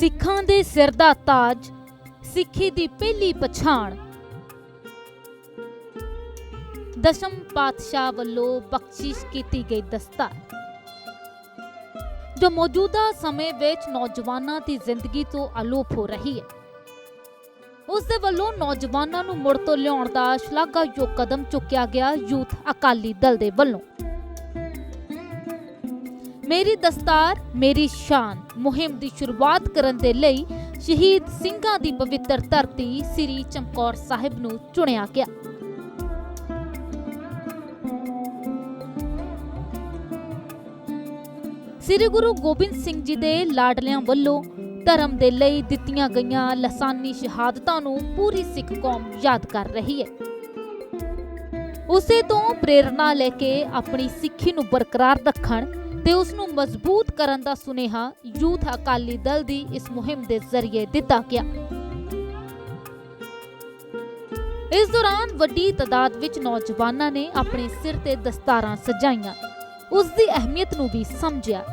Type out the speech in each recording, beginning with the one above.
ਸਿੱਖਾਂ ਦੇ ਸਿਰ ਦਾ ਤਾਜ, ਸਿੱਖੀ ਦੀ ਪਹਿਲੀ ਪਛਾਣ। ਦਸ਼ਮ ਪਾਤਸ਼ਾਹ ਵੱਲੋਂ ਬਖਸ਼ਿਸ਼ ਕੀਤੀ ਗਈ ਦਸਤਾਰ। ਜੋ ਮੌਜੂਦਾ ਸਮੇਂ ਵਿੱਚ ਨੌਜਵਾਨਾਂ ਦੀ ਜ਼ਿੰਦਗੀ ਤੋਂ ਅਲੋਪ ਹੋ ਰਹੀ ਹੈ। ਉਸ ਦੇ ਵੱਲੋਂ ਨੌਜਵਾਨਾਂ ਨੂੰ ਮੁੜ ਤੋਂ ਲਿਆਉਣ ਦਾ ਸ਼ਲਾਘਾਯੋਗ ਕਦਮ ਚੁੱਕਿਆ ਗਿਆ ਯੂਥ ਅਕਾਲੀ ਦਲ ਦੇ ਵੱਲੋਂ। ਮੇਰੀ ਦਸਤਾਰ, ਮੇਰੀ ਸ਼ਾਨ, ਮੁਹਿੰਮ ਦੀ ਸ਼ੁਰੂਆਤ ਕਰਨ ਦੇ ਲਈ ਸ਼ਹੀਦ ਸਿੰਘਾਂ ਦੀ ਪਵਿੱਤਰ ਧਰਤੀ ਸ੍ਰੀ ਚਮਕੌਰ ਸਾਹਿਬ ਨੂੰ ਚੁਣਿਆ ਗਿਆ। ਸ੍ਰੀ ਗੁਰੂ ਗੋਬਿੰਦ ਸਿੰਘ ਜੀ ਦੇ ਲਾਡਲਿਆਂ ਵੱਲੋਂ ਧਰਮ ਦੇ ਲਈ ਦਿੱਤੀਆਂ ਗਈਆਂ ਲਸਾਨੀ ਸ਼ਹਾਦਤਾਂ ਨੂੰ ਪੂਰੀ ਸਿੱਖ ਕੌਮ ਯਾਦ ਕਰ ਰਹੀ ਹੈ। ਉਸੇ ਤੋਂ ਪ੍ਰੇਰਣਾ ਲੈ ਕੇ ਆਪਣੀ ਸਿੱਖੀ ਨੂੰ ਬਰਕਰਾਰ ਰੱਖਣ ਤੇ ਉਸ ਨੂੰ ਮਜ਼ਬੂਤ ਕਰਨ ਦਾ ਸੁਨੇਹਾ ਯੂਥ ਅਕਾਲੀ ਦਲ ਦੀ ਇਸ ਮੁਹਿੰਮ ਦੇ ਜ਼ਰੀਏ ਦਿੱਤਾ ਗਿਆ। ਇਸ ਦੌਰਾਨ ਵੱਡੀ ਤਦਾਦ ਵਿੱਚ ਨੌਜਵਾਨਾਂ ਨੇ ਆਪਣੇ ਸਿਰ ਤੇ ਦਸਤਾਰਾਂ ਸਜਾਈਆਂ। ਉਸ ਦੀ ਅਹਿਮੀਅਤ ਨੂੰ ਵੀ ਸਮਝਿਆ।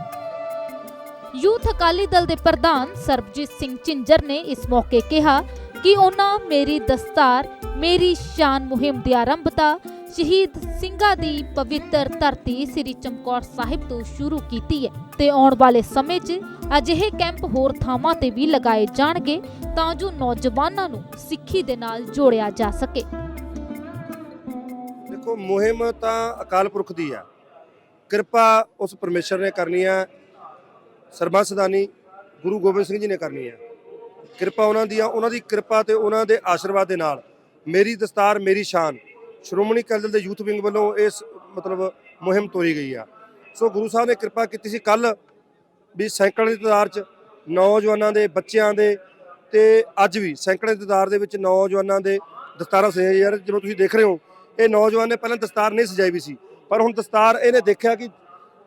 ਯੂਥ ਅਕਾਲੀ ਦਲ ਦੇ ਪ੍ਰਧਾਨ ਸਰਬਜੀਤ ਸਿੰਘ ਝਿੰਜਰ ਨੇ ਇਸ ਮੌਕੇ ਕਿਹਾ ਕਿ ਉਹਨਾਂ ਮੇਰੀ ਦਸਤਾਰ, ਮੇਰੀ ਸ਼ਾਨ ਮੁਹਿੰਮ ਦੀ ਆਰੰਭਤਾ ਸ਼ਹੀਦ ਸਿੰਘਾਂ ਦੀ ਪਵਿੱਤਰ ਧਰਤੀ ਸ੍ਰੀ ਚਮਕੌਰ ਸਾਹਿਬ ਤੋਂ ਸ਼ੁਰੂ ਕੀਤੀ ਹੈ ਤੇ ਆਉਣ ਵਾਲੇ ਸਮੇਂ 'ਚ ਅਜਿਹੇ ਕੈਂਪ ਹੋਰ ਥਾਵਾਂ ਤੇ ਵੀ ਲਗਾਏ ਜਾਣਗੇ ਤਾਂ ਜੋ ਨੌਜਵਾਨਾਂ ਨੂੰ ਸਿੱਖੀ ਦੇ ਨਾਲ ਜੋੜਿਆ ਜਾ ਸਕੇ। ਦੇਖੋ, ਮੁਹਿੰਮ ਤਾਂ ਅਕਾਲ ਪੁਰਖ ਦੀ ਆ। ਕਿਰਪਾ ਉਸ ਪਰਮੇਸ਼ਰ ਨੇ ਕਰਨੀ ਆ। ਸਰਬੰਸਦਾਨੀ ਗੁਰੂ ਗੋਬਿੰਦ ਸਿੰਘ ਜੀ ਨੇ ਕਰਨੀ ਆ। ਕਿਰਪਾ ਉਹਨਾਂ ਦੀ ਆ, ਉਹਨਾਂ ਦੀ ਕਿਰਪਾ ਤੇ ਉਹਨਾਂ ਦੇ ਆਸ਼ੀਰਵਾਦ ਦੇ ਨਾਲ। ਮੇਰੀ ਦਸਤਾਰ, ਮੇਰੀ ਸ਼ਾਨ। ਸ਼੍ਰੋਮਣੀ ਅਕਾਲੀ ਦਲ ਦੇ ਯੂਥ ਵਿੰਗ ਵੱਲੋਂ ਇਸ ਮਤਲਬ ਮੁਹਿੰਮ ਤੋਰੀ ਗਈ ਆ। ਸੋ ਗੁਰੂ ਸਾਹਿਬ ਨੇ ਕਿਰਪਾ ਕੀਤੀ ਸੀ ਕੱਲ ਵੀ ਸੈਂਕੜੇ ਦੀ ਤਦਾਰ 'ਚ ਨੌਜਵਾਨਾਂ ਦੇ ਬੱਚਿਆਂ ਦੇ ਤੇ ਅੱਜ ਵੀ ਸੈਂਕੜੇ ਦੀ ਤਾਦਾਦ ਦੇ ਵਿੱਚ ਨੌਜਵਾਨਾਂ ਦੇ ਦਸਤਾਰਾਂ ਸਜਾਈਆਂ ਯਾਰ ਜਿਵੇਂ ਤੁਸੀਂ ਦੇਖ ਰਹੇ ਹੋ, ਇਹ ਨੌਜਵਾਨ ਨੇ ਪਹਿਲਾਂ ਦਸਤਾਰ ਨਹੀਂ ਸਜਾਈ ਵੀ ਸੀ, ਪਰ ਹੁਣ ਦਸਤਾਰ ਇਹਨੇ ਦੇਖਿਆ ਕਿ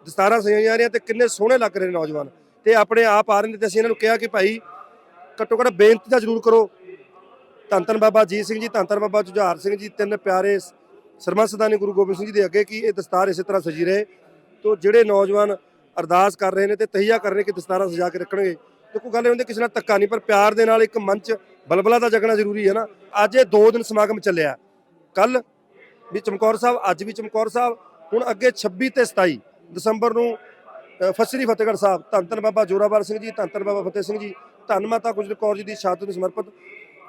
ਦਸਤਾਰਾਂ ਸਜਾਈਆਂ ਜਾ ਰਹੀਆਂ ਤੇ ਕਿੰਨੇ ਸੋਹਣੇ ਲੱਗ ਰਹੇ ਨੇ ਨੌਜਵਾਨ। ਤੇ ਆਪਣੇ ਆਪ ਆ ਰਹੇ ਨੇ ਤੇ ਅਸੀਂ ਇਹਨਾਂ ਨੂੰ ਕਿਹਾ ਕਿ ਭਾਈ ਘੱਟੋ ਘੱਟ ਬੇਨਤੀ ਤਾਂ ਜ਼ਰੂਰ ਕਰੋ ਧੰਨ ਧੰਨ ਬਾਬਾ ਜੀਤ ਸਿੰਘ ਜੀ ਧੰਨ ਧੰਨ ਬਾਬਾ ਜੁਝਾਰ ਸਿੰਘ ਜੀ ਤਿੰਨ ਪਿਆਰੇ ਸਰਮਾ ਸਰਮਸਦਾਨੀ ਗੁਰੂ ਗੋਬਿੰਦ ਸਿੰਘ ਜੀ ਦੇ ਅੱਗੇ ਕਿ ਇਹ ਦਸਤਾਰ ਇਸੇ ਤਰ੍ਹਾਂ ਸਜੀ ਰਹੇ। ਤੋਂ ਜਿਹੜੇ ਨੌਜਵਾਨ ਅਰਦਾਸ ਕਰ ਰਹੇ ਨੇ ਤੇ ਤਹੀਆ ਕਰ ਰਹੇ ਨੇ ਕਿ ਦਸਤਾਰਾਂ ਸਜਾ ਕੇ ਰੱਖਣਗੇ। ਤੇ ਕੋਈ ਗੱਲ ਇਹ ਹੁੰਦੀ ਕਿਸੇ ਨਾਲ ਧੱਕਾ ਨਹੀਂ ਪਰ ਪਿਆਰ ਦੇ ਨਾਲ ਇੱਕ ਮੰਚ ਬਲਬਲਾ ਦਾ ਜਗਣਾ ਜ਼ਰੂਰੀ ਹੈ ਨਾ। ਅੱਜ ਇਹ ਦੋ ਦਿਨ ਸਮਾਗਮ ਚੱਲਿਆ। ਕੱਲ ਵੀ ਚਮਕੌਰ ਸਾਹਿਬ ਅੱਜ ਵੀ ਚਮਕੌਰ ਸਾਹਿਬ ਹੁਣ ਅੱਗੇ 26 ਤੇ 27 ਦਸੰਬਰ ਨੂੰ ਅ, ਫਸਰੀ ਫਤਿਹਗੜ੍ਹ ਸਾਹਿਬ। ਧੰਨ ਧੰਨ ਬਾਬਾ ਜੋਰਾਵਰ ਸਿੰਘ ਜੀ ਧੰਨ ਧੰਨ ਬਾਬਾ ਫਤਿਹ ਸਿੰਘ ਜੀ। ਧੰਨ ਮਾਤਾ ਗੁਜਰ ਕੌਰ ਜੀ ਦੀ ਸ਼ਹਾਦਤ ਨੂੰ ਸਮਰਪਿਤ।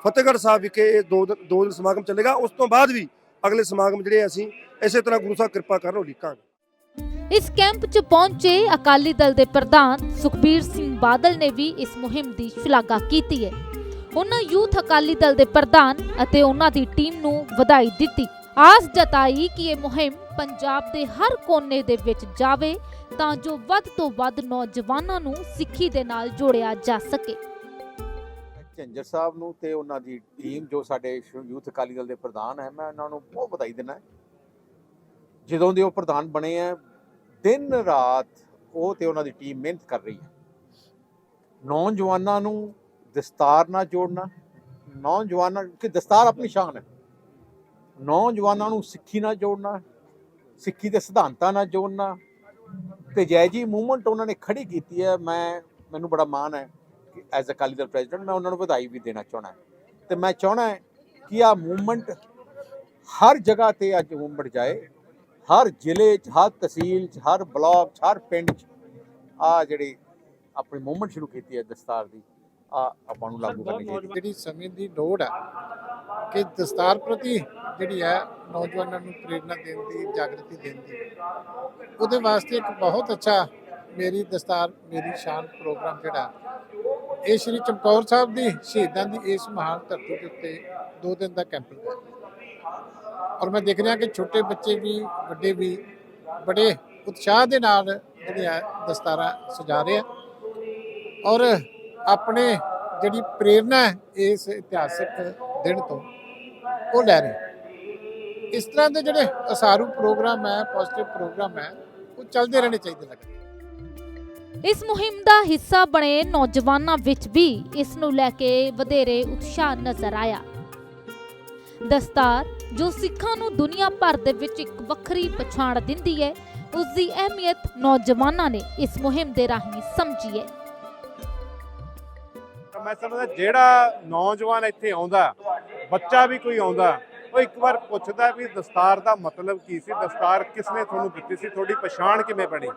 ਫਤਿਹਗੜ੍ਹ ਸਾਹਿਬ ਵਿਖੇ ਇਹ ਦੋ ਦਿਨ- ਦੋ ਦਿਨ ਸਮਾਗਮ ਚੱਲੇਗਾ। ਉਸ ਤੋਂ ਬਾਅਦ ਵੀ ਅਗਲੇ ਸਮਾਗਮ ਜਿਹੜੇ ਅਸੀਂ ਇਸੇ ਤਰ੍ਹਾਂ ਗੁਰੂ ਸਾਹਿਬ ਕਿਰਪਾ ਕਰਨ ਉਲੀਕਾਂਗੇ ਇਸ ਕੈਂਪ 'ਚ ਪਹੁੰਚੇ ਅਕਾਲੀ ਦਲ ਦੇ ਪ੍ਰਧਾਨ ਸੁਖਬੀਰ ਸਿੰਘ ਬਾਦਲ ਨੇ ਵੀ ਇਸ ਮੁਹਿੰਮ ਦੀ ਸ਼ਲਾਘਾ ਕੀਤੀ ਹੈ। ਉਹਨਾਂ ਯੂਥ ਅਕਾਲੀ ਦਲ ਦੇ ਪ੍ਰਧਾਨ ਅਤੇ ਉਹਨਾਂ ਦੀ ਟੀਮ ਨੂੰ ਵਧਾਈ ਦਿੱਤੀ। ਆਸ ਜਤਾਈ ਕਿ ਇਹ ਮੁਹਿੰਮ ਪੰਜਾਬ ਦੇ ਹਰ ਕੋਨੇ ਦੇ ਵਿੱਚ ਜਾਵੇ ਤਾਂ ਜੋ ਵੱਧ ਤੋਂ ਵੱਧ ਨੌਜਵਾਨਾਂ ਨੂੰ ਸਿੱਖੀ ਦੇ ਨਾਲ ਜੋੜਿਆ ਜਾ ਸਕੇ। ਝੰਜਰ ਸਾਹਿਬ ਨੂੰ ਤੇ ਉਹਨਾਂ ਦੀ ਟੀਮ ਜੋ ਸਾਡੇ ਯੂਥ ਅਕਾਲੀ ਦਲ ਦੇ ਪ੍ਰਧਾਨ ਹੈ, ਮੈਂ ਉਹਨਾਂ ਨੂੰ ਬਹੁਤ ਵਧਾਈ ਦਿੰਦਾ ਜਦੋਂ ਦੇ ਉਹ ਪ੍ਰਧਾਨ ਬਣੇ ਆ ਦਿਨ ਰਾਤ ਉਹ ਤੇ ਉਹਨਾਂ ਦੀ ਟੀਮ ਮਿਹਨਤ ਕਰ ਰਹੀ ਹੈ। ਨੌਜਵਾਨਾਂ ਨੂੰ ਦਸਤਾਰ ਨਾਲ ਜੋੜਨਾ, ਨੌਜਵਾਨਾਂ, ਕਿ ਦਸਤਾਰ ਆਪਣੀ ਸ਼ਾਨ ਹੈ। ਨੌਜਵਾਨਾਂ ਨੂੰ ਸਿੱਖੀ ਨਾਲ ਜੋੜਨਾ, ਸਿੱਖੀ ਦੇ ਸਿਧਾਂਤਾਂ ਨਾਲ ਜੋੜਨਾ, ਤੇ ਜੈ ਜੀ ਮੂਵਮੈਂਟ ਉਹਨਾਂ ਨੇ ਖੜੀ ਕੀਤੀ ਹੈ, ਮੈਂ, ਮੈਨੂੰ ਬੜਾ ਮਾਣ ਹੈ। ਐਜ਼ ਅਕਾਲੀ ਦਲ ਪ੍ਰੈਜ਼ੀਡੈਂਟ ਮੈਂ ਉਹਨਾਂ ਨੂੰ ਵਧਾਈ ਵੀ ਦੇਣਾ ਚਾਹਣਾ ਤੇ ਮੈਂ ਚਾਹਣਾ ਕਿ ਆ ਮੂਵਮੈਂਟ ਹਰ ਜਗ੍ਹਾ ਤੇ ਅੱਜ ਮੂਵਮੈਂਟ ਜਾਏ। ਹਰ ਜ਼ਿਲ੍ਹੇ 'ਚ, ਹਰ ਤਹਿਸੀਲ 'ਚ, ਹਰ ਬਲਾਕ 'ਚ, ਹਰ ਪਿੰਡ 'ਚ ਆ ਜਿਹੜੀ ਆਪਣੀ ਮੂਵਮੈਂਟ ਸ਼ੁਰੂ ਕੀਤੀ ਹੈ ਦਸਤਾਰ ਦੀ ਆ ਆਪਾਂ ਨੂੰ ਲਾਗੂ ਕਰਨੀ ਚਾਹੀਦੀ। ਜਿਹੜੀ ਸਮੇਂ ਦੀ ਲੋੜ ਹੈ ਕਿ ਦਸਤਾਰ ਪ੍ਰਤੀ ਜਿਹੜੀ ਹੈ ਨੌਜਵਾਨਾਂ ਨੂੰ ਪ੍ਰੇਰਣਾ ਦੇਣ ਦੀ, ਜਾਗਰਤੀ ਦੇਣ ਦੀ, ਉਹਦੇ ਵਾਸਤੇ ਇੱਕ ਬਹੁਤ ਅੱਛਾ ਮੇਰੀ ਦਸਤਾਰ, ਮੇਰੀ ਸ਼ਾਨ ਪ੍ਰੋਗਰਾਮ ਜਿਹੜਾ ਇਹ ਸ਼੍ਰੀ ਚਮਕੌਰ ਸਾਹਿਬ ਦੀ ਸ਼ਹੀਦਾਂ ਦੀ ਇਸ ਮਹਾਨ ਧਰਤੀ ਦੇ ਉੱਤੇ ਦੋ ਦਿਨ ਦਾ ਕੈਂਪ ਲਗਾਇਆ ਔਰ ਮੈਂ ਦੇਖ ਰਿਹਾ ਕਿ ਛੋਟੇ ਬੱਚੇ ਵੀ, ਵੱਡੇ ਵੀ ਬੜੇ ਉਤਸ਼ਾਹ ਦੇ ਨਾਲ ਜਿਹੜੀ ਹੈ ਦਸਤਾਰਾਂ ਸਜਾ ਰਹੇ ਆ। ਔਰ ਆਪਣੇ ਜਿਹੜੀ ਪ੍ਰੇਰਣਾ ਇਸ ਇਤਿਹਾਸਕ ਦਿਨ ਤੋਂ, ਉਹ ਲੈ ਰਹੇ ਇਸ ਤਰ੍ਹਾਂ ਦੇ ਜਿਹੜੇ ਅਸਾਰੂ ਪ੍ਰੋਗਰਾਮ ਹੈ ਪੋਜ਼ਿਟਿਵ ਪ੍ਰੋਗਰਾਮ ਹੈ, ਉਹ ਚੱਲਦੇ ਰਹਿਣੇ ਚਾਹੀਦੇ ਲੱਗਦਾ ਇਸ ਮੁਹਿੰਮ ਦਾ ਹਿੱਸਾ ਬਣੇ ਨੌਜਵਾਨਾਂ ਵਿੱਚ ਵੀ ਇਸ ਨੂੰ ਲੈ ਕੇ ਵਧੇਰੇ ਉਤਸ਼ਾਹ ਨਜ਼ਰ ਆਇਆ। ਦਸਤਾਰ, ਜੋ ਸਿੱਖਾਂ ਨੂੰ ਦੁਨੀਆ ਭਰ ਦੇ ਵਿੱਚ ਇੱਕ ਵੱਖਰੀ ਪਛਾਣ ਦਿੰਦੀ ਹੈ, ਉਸ ਦੀ ਅਹਿਮੀਅਤ ਨੌਜਵਾਨਾਂ ਨੇ ਇਸ ਮੁਹਿੰਮ ਦੇ ਰਾਹੀਂ ਸਮਝੀ ਹੈ। ਮੈਂ ਸਮਝਦਾ ਜਿਹੜਾ ਨੌਜਵਾਨ ਇੱਥੇ ਆਉਂਦਾ, ਬੱਚਾ ਵੀ ਕੋਈ ਆਉਂਦਾ ਉਹ ਇੱਕ ਵਾਰ ਪੁੱਛਦਾ ਵੀ ਦਸਤਾਰ ਦਾ ਮਤਲਬ ਕੀ ਸੀ? ਦਸਤਾਰ ਕਿਸ ਨੇ ਤੁਹਾਨੂੰ ਦਿੱਤੀ ਸੀ? ਤੁਹਾਡੀ ਪਛਾਣ ਕਿਵੇਂ ਬਣੀ?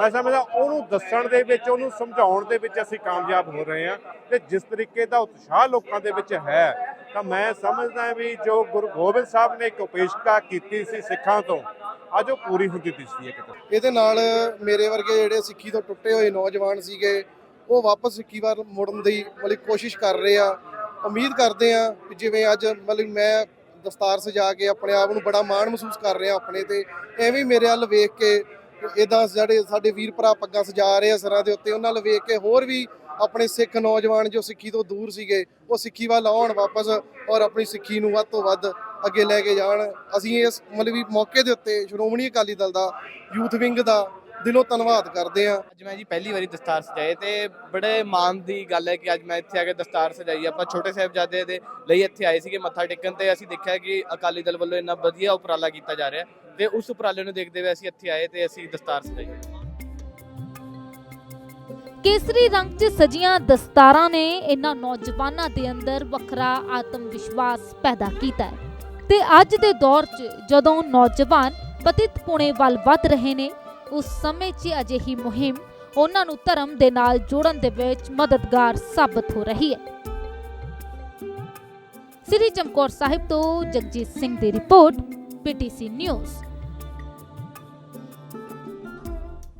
ਮੈਂ ਸਮਝਦਾ ਉਹਨੂੰ ਦੱਸਣ ਦੇ ਵਿੱਚ, ਉਹਨੂੰ ਸਮਝਾਉਣ ਦੇ ਵਿੱਚ ਅਸੀਂ ਕਾਮਯਾਬ ਹੋ ਰਹੇ ਹਾਂ ਤੇ ਜਿਸ ਤਰੀਕੇ ਦਾ ਉਤਸ਼ਾਹ ਲੋਕਾਂ ਦੇ ਵਿੱਚ ਹੈ, ਤਾਂ ਮੈਂ ਸਮਝਦਾ ਵੀ ਜੋ ਗੁਰੂ ਗੋਬਿੰਦ ਸਾਹਿਬ ਨੇ ਇੱਕ ਉਪੇਸ਼ਕਾ ਕੀਤੀ ਸੀ ਸਿੱਖਾਂ ਤੋਂ, ਅੱਜ ਉਹ ਪੂਰੀ ਹੁੰਦੀ ਦਿਸਦੀ ਹੈ ਕਿਤੇ ਇਹਦੇ ਨਾਲ ਮੇਰੇ ਵਰਗੇ ਜਿਹੜੇ ਸਿੱਖੀ ਤੋਂ ਟੁੱਟੇ ਹੋਏ ਨੌਜਵਾਨ ਸੀਗੇ, ਉਹ ਵਾਪਸ ਸਿੱਖੀ ਵੱਲ ਮੁੜਨ ਦੀ ਮਤਲਬ ਕੋਸ਼ਿਸ਼ ਕਰ ਰਹੇ ਆ। ਉਮੀਦ ਕਰਦੇ ਆ ਕਿ ਜਿਵੇਂ ਅੱਜ ਮਤਲਬ ਮੈਂ ਦਸਤਾਰ ਸਜਾ ਕੇ ਆਪਣੇ ਆਪ ਨੂੰ ਬੜਾ ਮਾਣ ਮਹਿਸੂਸ ਕਰ ਰਿਹਾ ਆਪਣੇ ਤੇ। ਐਵੇਂ ਮੇਰੇ ਵੱਲ ਵੇਖ ਕੇ ਇਦਾਂ ਜਿਹੜੇ ਸਾਡੇ ਵੀਰ ਭਰਾ ਪੱਗਾਂ ਸਜਾ ਰਹੇ ਆ ਸਿਰਾਂ ਦੇ ਉੱਤੇ, ਉਹਨਾਂ ਵੱਲ ਵੇਖ ਕੇ ਹੋਰ ਵੀ ਆਪਣੇ ਸਿੱਖ ਨੌਜਵਾਨ ਜੋ ਸਿੱਖੀ ਤੋਂ ਦੂਰ ਸੀਗੇ, ਉਹ ਸਿੱਖੀ ਵੱਲ ਆਉਣ ਵਾਪਸ ਔਰ ਆਪਣੀ ਸਿੱਖੀ ਨੂੰ ਵੱਧ ਤੋਂ ਵੱਧ ਅੱਗੇ ਲੈ ਕੇ ਜਾਣ। ਅਸੀਂ ਇਸ ਮਤਲਬ ਵੀ ਮੌਕੇ ਦੇ ਉੱਤੇ ਸ਼੍ਰੋਮਣੀ ਅਕਾਲੀ ਦਲ ਦਾ, ਯੂਥ ਵਿੰਗ ਦਾ ਦਿਲੋਂ ਧੰਨਵਾਦ ਕਰਦੇ ਹਾਂ। ਅੱਜ ਮੈਂ ਜੀ ਪਹਿਲੀ ਵਾਰੀ ਦਸਤਾਰ ਸਜਾਏ ਤੇ ਬੜੇ ਮਾਣ ਦੀ ਗੱਲ ਹੈ ਕਿ ਅੱਜ ਮੈਂ ਇੱਥੇ ਆ ਕੇ ਦਸਤਾਰ ਸਜਾਈ। ਆਪਾਂ ਛੋਟੇ ਸਾਹਿਬਜ਼ਾਦੇ ਦੇ ਲਈ ਇੱਥੇ ਆਏ ਸੀਗੇ ਮੱਥਾ ਟੇਕਣ ਤੇ ਅਸੀਂ ਦੇਖਿਆ ਕਿ ਅਕਾਲੀ ਦਲ ਵੱਲੋਂ ਇੰਨਾ ਵਧੀਆ ਉਪਰਾਲਾ ਕੀਤਾ ਜਾ ਰਿਹਾ ਤੇ ਉਸ ਉਪਰਾਲੇ ਨੂੰ ਦੇਖਦੇ ਹੋਏ ਅਸੀਂ ਇੱਥੇ ਆਏ ਤੇ ਅਸੀਂ ਦਸਤਾਰ ਸਜਾਈ। ਕੇਸਰੀ ਰੰਗ 'ਚ ਸਜੀਆਂ ਦਸਤਾਰਾਂ ਨੇ ਇਹਨਾਂ ਨੌਜਵਾਨਾਂ ਦੇ ਅੰਦਰ ਵੱਖਰਾ ਆਤਮ ਵਿਸ਼ਵਾਸ ਪੈਦਾ ਕੀਤਾ ਹੈ। ਤੇ ਅੱਜ ਦੇ ਦੌਰ 'ਚ ਜਦੋਂ ਨੌਜਵਾਨ ਪਤਿਤ ਪੁਣੇ ਵੱਲ ਵੱਧ ਰਹੇ ਨੇ ਉਸ ਸਮੇਂ 'ਚ ਅਜਿਹੀ ਮੁਹਿੰਮ ਉਹਨਾਂ ਨੂੰ ਧਰਮ ਦੇ ਨਾਲ ਜੋੜਨ ਦੇ ਵਿੱਚ ਮਦਦਗਾਰ ਸਾਬਤ ਹੋ ਰਹੀ ਹੈ। ਸ੍ਰੀ ਚਮਕੌਰ ਸਾਹਿਬ ਤੋਂ ਜਗਜੀਤ ਸਿੰਘ ਦੀ ਰਿਪੋਰਟ ਪੀਟੀਸੀ ਨਿਊਜ਼।